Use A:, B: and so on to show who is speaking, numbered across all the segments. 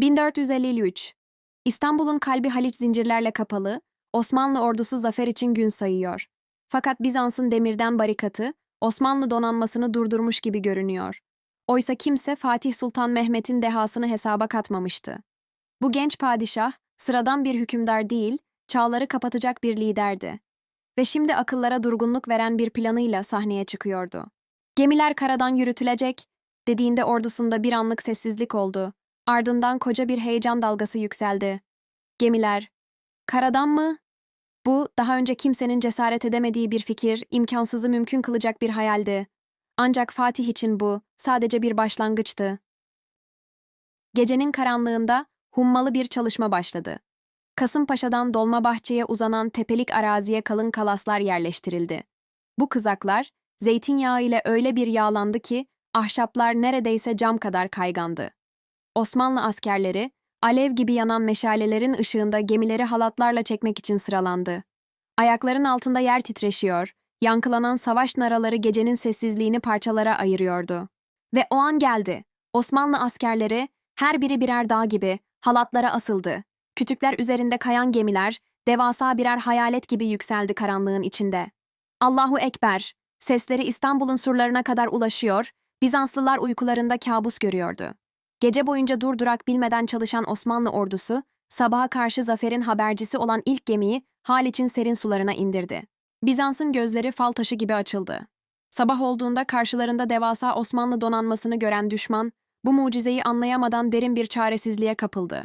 A: 1453 İstanbul'un kalbi Haliç zincirlerle kapalı, Osmanlı ordusu zafer için gün sayıyor. Fakat Bizans'ın demirden barikatı, Osmanlı donanmasını durdurmuş gibi görünüyor. Oysa kimse Fatih Sultan Mehmet'in dehasını hesaba katmamıştı. Bu genç padişah, sıradan bir hükümdar değil, çağları kapatacak bir liderdi. Ve şimdi akıllara durgunluk veren bir planıyla sahneye çıkıyordu. Gemiler karadan yürütülecek, dediğinde ordusunda bir anlık sessizlik oldu. Ardından koca bir heyecan dalgası yükseldi. Gemiler. Karadan mı? Bu, daha önce kimsenin cesaret edemediği bir fikir, imkansızı mümkün kılacak bir hayaldi. Ancak Fatih için bu, sadece bir başlangıçtı. Gecenin karanlığında hummalı bir çalışma başladı. Kasımpaşa'dan Dolmabahçe'ye uzanan tepelik araziye kalın kalaslar yerleştirildi. Bu kızaklar, zeytinyağı ile öyle bir yağlandı ki, ahşaplar neredeyse cam kadar kaygandı. Osmanlı askerleri, alev gibi yanan meşalelerin ışığında gemileri halatlarla çekmek için sıralandı. Ayakların altında yer titreşiyor, yankılanan savaş naraları gecenin sessizliğini parçalara ayırıyordu. Ve o an geldi. Osmanlı askerleri, her biri birer dağ gibi, halatlara asıldı. Kütükler üzerinde kayan gemiler, devasa birer hayalet gibi yükseldi karanlığın içinde. Allahu Ekber, sesleri İstanbul'un surlarına kadar ulaşıyor, Bizanslılar uykularında kabus görüyordu. Gece boyunca durdurak bilmeden çalışan Osmanlı ordusu, sabaha karşı zaferin habercisi olan ilk gemiyi Haliç'in serin sularına indirdi. Bizans'ın gözleri fal taşı gibi açıldı. Sabah olduğunda karşılarında devasa Osmanlı donanmasını gören düşman, bu mucizeyi anlayamadan derin bir çaresizliğe kapıldı.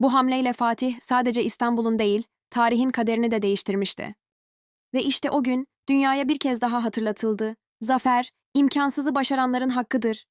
A: Bu hamleyle Fatih sadece İstanbul'un değil, tarihin kaderini de değiştirmişti. Ve işte o gün dünyaya bir kez daha hatırlatıldı. Zafer, imkansızı başaranların hakkıdır.